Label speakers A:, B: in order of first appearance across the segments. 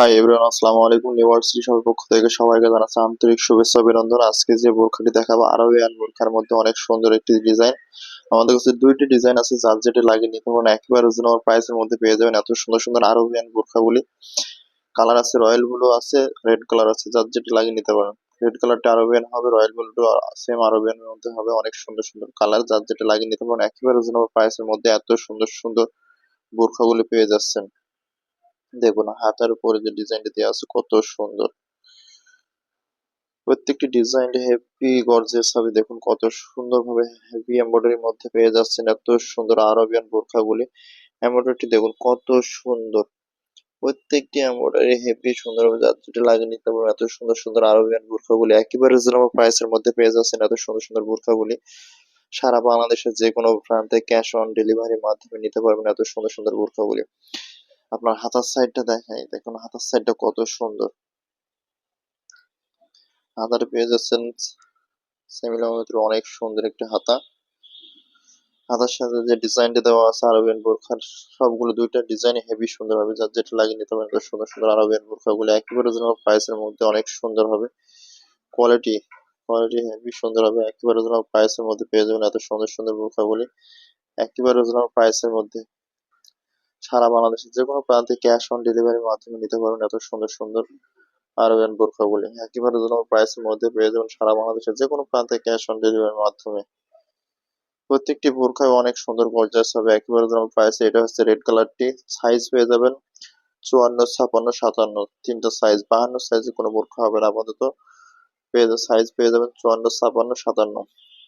A: Hi everyone আসসালামু আলাইকুম university সবার পক্ষ থেকে সবাইকে জানাচ্ছি আন্তরিক শুভেচ্ছা, অভিনন্দন। আজকে যে বোরখাটি দেখাবো, আরবিয়ান বোরখার মধ্যে অনেক সুন্দর একটি ডিজাইন আমাদের কাছে দুইটি ডিজাইন আছে, যার যেটা লাগিয়ে নিতে পারেন একেবারে রিজনেবল প্রাইসের মধ্যে পেয়ে যাবেন। এত সুন্দর সুন্দর আরবিয়ান বোরখাগুলি। কালার আছে রয়্যাল ব্লু আছে রেড কালার আছে, যার যেটা লাগিয়ে নিতে পারেন। রেড কালারটা আরবিয়ান হবে রয়্যাল ব্লু সেম আরবিয়ানের মধ্যে হবে, অনেক সুন্দর সুন্দর কালার যার যেটা লাগিয়ে নিতে পারেন, একেবারে রিজনেবল প্রাইসের মধ্যে এত সুন্দর সুন্দর বোরখাগুলি পেয়ে যাচ্ছেন। দেখুন, হাতার উপরে যে ডিজাইনটা দেওয়া আছে কত সুন্দর। প্রত্যেকটি ডিজাইন হেভি গর্জিয়াস হবে। দেখুন, কত সুন্দর ভাবে হেভি এমব্রয়ডারির মধ্যে পেয়ে যাচ্ছেন এত সুন্দর আরবিয়ান বোরখাগুলি। এমব্রয়ডারিটি দেখুন, কত সুন্দর। প্রত্যেকটি এমব্রয়ডারি হেভি সুন্দর হবে যার লাগিয়ে নিতে পারবেন। এত সুন্দর সুন্দর আরবিয়ান বোরখাগুলি। একেবারে রিজনেবল প্রাইসের মধ্যে পেয়ে যাচ্ছেন এত সুন্দর সুন্দর বোরখাগুলি। সারা বাংলাদেশের যে কোনো প্রান্তে ক্যাশ অন ডেলিভারির মাধ্যমে নিতে পারবেন এত সুন্দর সুন্দর বোরখাগুলি। আপনার হাতার সাইডটা দেখাই। দেখুন, হাতার সাইডটা কত সুন্দর। হাতার পেয়ে যাচ্ছেন সেমিলোমিটার অনেক সুন্দর একটা হাতা। হাতার সাথে যে ডিজাইনটা দেওয়া আছে আরবিয়ান বোরখার, সবগুলো দুইটা ডিজাইন হেভি সুন্দর হবে। যার যেটা লাগিয়ে নিতে পারেন সুন্দর সুন্দর আরবিয়ান বোরখাগুলো। একেবারে রিজনেবল প্রাইসের মধ্যে অনেক সুন্দর হবে। কোয়ালিটি কোয়ালিটি হেভি সুন্দর হবে। একেবারে রিজনেবল প্রাইসের মধ্যে পেয়ে যাবেন এত সুন্দর সুন্দর বোরখাগুলি। একেবারে রিজনেবল প্রাইসের মধ্যে সারা বাংলাদেশের যে কোনো প্রান্তে ক্যাশ অন ডেলিভারির মাধ্যমে নিতে পারবেন এত সুন্দর সুন্দর আরবিয়ান বোরখাগুলি একেবারে রিজনেবল প্রাইসের মধ্যে পেয়ে যাবেন সারা বাংলাদেশের যে কোনো প্রান্তে ক্যাশ অন ডেলিভারির মাধ্যমে। প্রত্যেকটি বোরখায় অনেক সুন্দর গর্জাস হবে, একেবারে রিজনেবল প্রাইসে এটা হচ্ছে রেড কালারটি সাইজ পেয়ে যাবেন চুয়ান্ন ছাপান্ন সাতান্ন। তিনটা সাইজ বাহান্ন সাইজে কোনো বোরখা হবে না আপাতত। পেয়ে সাইজ পেয়ে যাবেন চুয়ান্ন ছাপান্ন সাতান্ন।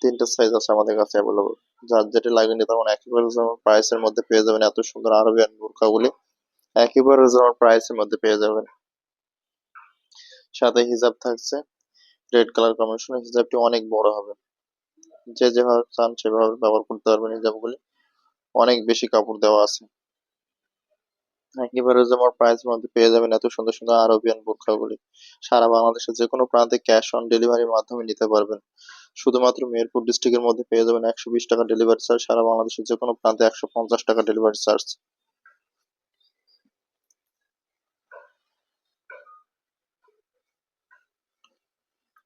A: তিনটা সাইজ আছে আমাদের কাছে অ্যাভেলেবল যার যেটা লাগিয়ে নিতে পারেন একেবারে রিজনেবল প্রাইসের মধ্যে পেয়ে যাবেন এত সুন্দর আরবিয়ান বোরখাগুলি। একেবারে রিজনেবল প্রাইসের মধ্যে পেয়ে যাবেন। সাথে হিজাব থাকছে রেড কালার কম্বিনেশন হিজাবটি অনেক বড় হবে। যে যেভাবে চান সেভাবে ব্যবহার করতে পারবেন হিজাবগুলি। অনেক বেশি কাপড় দেওয়া আছে। একেবারে যেমন প্রাইস মধ্যে পেয়ে যাবেন এত সুন্দর সুন্দর আরবিয়ান বোরখাগুলি সারা বাংলাদেশের যে কোনো প্রান্তে ক্যাশ অন ডেলিভারির মাধ্যমে নিতে পারবেন। শুধুমাত্র মেহেরপুর ডিস্ট্রিক্টের মধ্যে পেয়ে যাবেন একশো বিশ টাকা ডেলিভারি চার্জ সারা বাংলাদেশের যে কোনো প্রান্তে একশো পঞ্চাশ টাকা ডেলিভারি চার্জ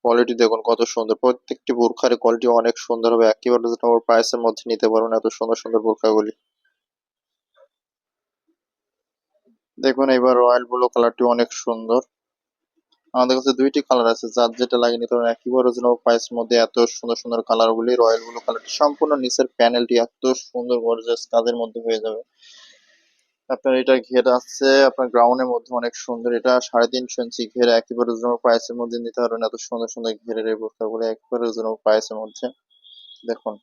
A: কোয়ালিটি দেখুন কত সুন্দর। প্রত্যেকটি বোরখার কোয়ালিটি অনেক সুন্দর হবে। একেবারে রিজনেবল প্রাইসের মধ্যে নিতে পারবেন এত সুন্দর সুন্দর বোরখাগুলি দেখুন এবার রয়্যাল ব্লু কালারটি অনেক সুন্দর। আমাদের কাছে দুইটি কালার আছে, যার যেটা লাগিয়ে নিতে পারেন একেবারে রিজনেবল প্রাইসের মধ্যে এত সুন্দর সুন্দর কালারগুলি, রয়্যাল ব্লু কালারটি সম্পূর্ণ নিচের প্যানেলটি এত সুন্দর গর্জাস কাজের মধ্যে হয়ে যাবে। আপনার এটা ঘের আছে, আপনার গ্রাউন্ডের মধ্যে অনেক সুন্দর, এটা সাড়ে তিনশো ইঞ্চি ঘের একেবারে রিজনেবল প্রাইসের মধ্যে নিতে পারবেন, এত সুন্দর সুন্দর ঘেরের এই বোরখাগুলো একেবারে রিজনেবল প্রাইসের মধ্যে। দেখুন,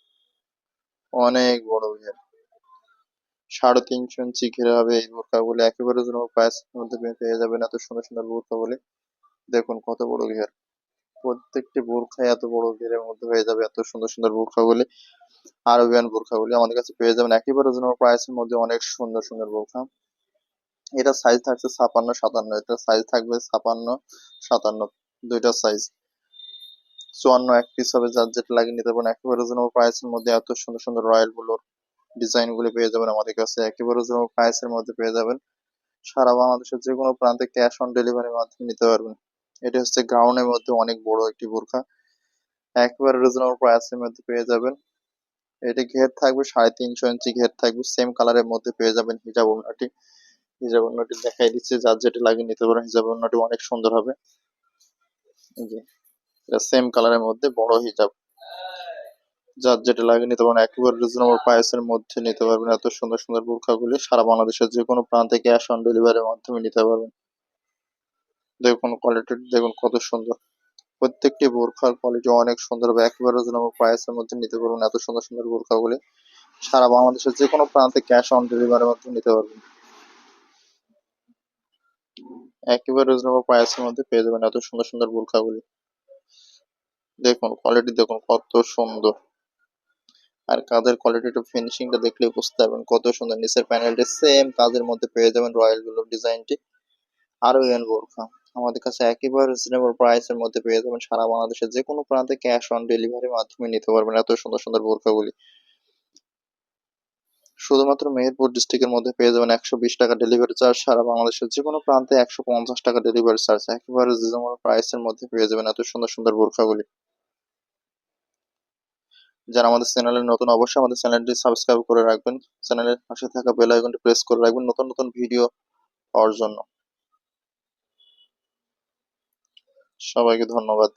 A: অনেক বড় ঘের। সাড়ে তিনশো ইঞ্চি ঘেরে হবে এই বোরখাগুলো। একেবারে রিজনেবল প্রাইসের মধ্যে পেয়ে যাবেন এত সুন্দর সুন্দর বোরখাগুলি দেখুন কত বড় ঘের। প্রত্যেকটি বোরখা এত বড় ঘেরের মধ্যে হয়ে যাবে, এত সুন্দর সুন্দর বোরখাগুলি। আরবিয়ান বোরখাগুলি আমাদের কাছে পেয়ে যাবেন। একেবারে রিজনেবল প্রাইসের মধ্যে অনেক সুন্দর সুন্দর বোরখা। এটা সাইজ থাকছে ছাপান্ন, সাতান্ন। এটা সাইজ থাকবে ছাপান্ন, সাতান্ন। দুইটা সাইজ চুয়ান্ন এক পিস হবে, যার যেটা লাগিয়ে নিতে পারেন একেবারে রিজনেবল প্রাইসের মধ্যে এত সুন্দর সুন্দর রয়্যালগুলোর ডিজাইন গুলি পেয়ে যাবেন আমাদের কাছে। একেবারে রিজনেবল প্রাইসের মধ্যে পেয়ে যাবেন, সারা বাংলাদেশের যে কোনো প্রান্তে ক্যাশ অন ডেলিভারির মাধ্যমে নিতে পারবেন। এটা হচ্ছে গ্রাউন্ডের মধ্যে অনেক বড় একটি বোরখা। একেবারে রিজনেবল প্রাইসের মধ্যে পেয়ে যাবেন। এটা ঘের থাকবে সাড়ে তিনশো ইঞ্চি ঘের থাকবে সেম কালারের মধ্যে পেয়ে যাবেন হিজাব ওড়নাটি। হিজাব ওড়নাটি দেখাই দিচ্ছে, যার যেটা লাগিয়ে নিতে পারেন, হিজাব ওড়নাটি অনেক সুন্দর হবে। সেম কালারের মধ্যে বড় হিজাব। যার যেটা লাগে নিতে পারবেন। একেবারে রিজনেবল প্রাইসের মধ্যে নিতে পারবেন। এত সুন্দর সুন্দর বোরখাগুলি সারা বাংলাদেশের যে কোনো প্রান্তে ক্যাশ অন ডেলিভারির মাধ্যমে নিতে পারবেন। দেখুন কোয়ালিটি দেখুন কত সুন্দর। প্রত্যেকটি বোরখার কোয়ালিটি অনেক সুন্দর হবে একেবারে রিজনেবল প্রাইসের মধ্যে নিতে পারবেন এত সুন্দর সুন্দর বোরখাগুলি সারা বাংলাদেশের যে কোনো প্রান্তে ক্যাশ অন ডেলিভারির মাধ্যমে নিতে পারবেন। একেবারে রিজনেবল প্রাইসের মধ্যে পেয়ে যাবেন এত সুন্দর সুন্দর বোরখাগুলি দেখুন কোয়ালিটি দেখুন কত সুন্দর। আর কাজের কোয়ালিটিটা ফিনিশিংটা দেখলে বুঝতে পারবেন। কত সুন্দর, নিচের প্যানেলটি সেম কাজের মধ্যে পেয়ে যাবেন রয়্যালগুলোর ডিজাইনটি আরও এন বোরখা। আমাদের কাছে একেবারে রিজনেবল প্রাইসের মধ্যে পেয়ে যাবেন সারা বাংলাদেশের যে কোনো প্রান্তে ক্যাশ অন ডেলিভারির মাধ্যমে নিতে পারবেন। এত সুন্দর সুন্দর বোরখাগুলি। শুধুমাত্র মেহেরপুর ডিস্ট্রিক্টের মধ্যে পেয়ে যাবেন একশো বিশ টাকা ডেলিভারি চার্জ সারা বাংলাদেশের যে কোনো প্রান্তে একশো পঞ্চাশ টাকা ডেলিভারি চার্জ একেবারে রিজনেবল প্রাইসের মধ্যে পেয়ে যাবেন এত সুন্দর সুন্দর বোরখাগুলি। যারা আমাদের চ্যানেলে নতুন, অবশ্যই আমাদের চ্যানেলটি সাবস্ক্রাইব করে রাখবেন। চ্যানেলের পাশে থাকা বেল আইকনটি প্রেস করে রাখবেন নতুন নতুন ভিডিও পাওয়ার জন্য। সবাইকে ধন্যবাদ।